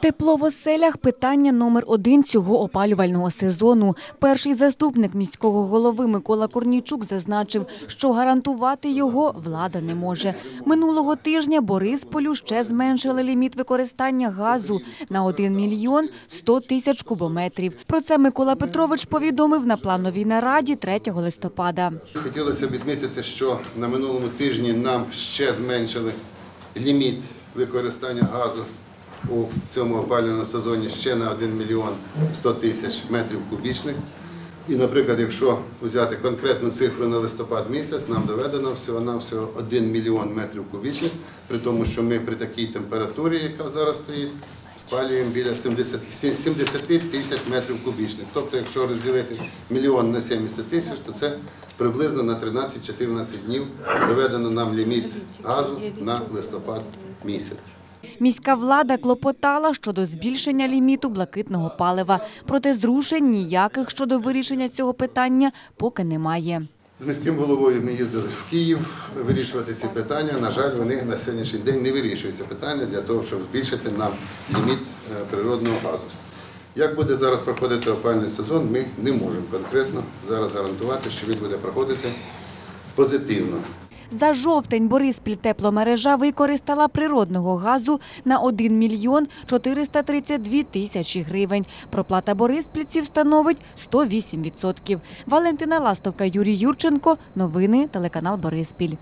Тепло в оселях – питання номер один цього опалювального сезону. Перший заступник міського голови Микола Корнійчук зазначив, що гарантувати його влада не може. Минулого тижня Борисполю ще зменшили ліміт використання газу на 1 мільйон 100 тисяч кубометрів. Про це Микола Петрович повідомив на плановій нараді 3 листопада. Хотілося б відмітити, що на минулому тижні нам ще зменшили ліміт використання газу у цьому опалювальному сезоні ще на 1 мільйон 100 тисяч метрів кубічних. І, наприклад, якщо взяти конкретну цифру на листопад місяць, нам доведено всього-навсього 1 мільйон метрів кубічних, при тому, що ми при такій температурі, яка зараз стоїть, спалюємо біля 70, 70 тисяч метрів кубічних. Тобто, якщо розділити мільйон на 70 тисяч, то це приблизно на 13-14 днів доведено нам ліміт газу на листопад місяць. Міська влада клопотала щодо збільшення ліміту блакитного палива. Проте зрушень ніяких щодо вирішення цього питання поки немає. З міським головою ми їздили в Київ вирішувати ці питання. На жаль, вони на сьогоднішній день не вирішуються питання для того, щоб збільшити нам ліміт е, природного газу. Як буде зараз проходити опальний сезон, ми не можемо конкретно зараз гарантувати, що він буде проходити позитивно. За жовтень Бориспіль тепломережа використала природного газу на 1 мільйон 432 тисячі гривень. Проплата бориспільців становить 108%. Валентина Ластовка, Юрій Юрченко. Новини телеканал Бориспіль.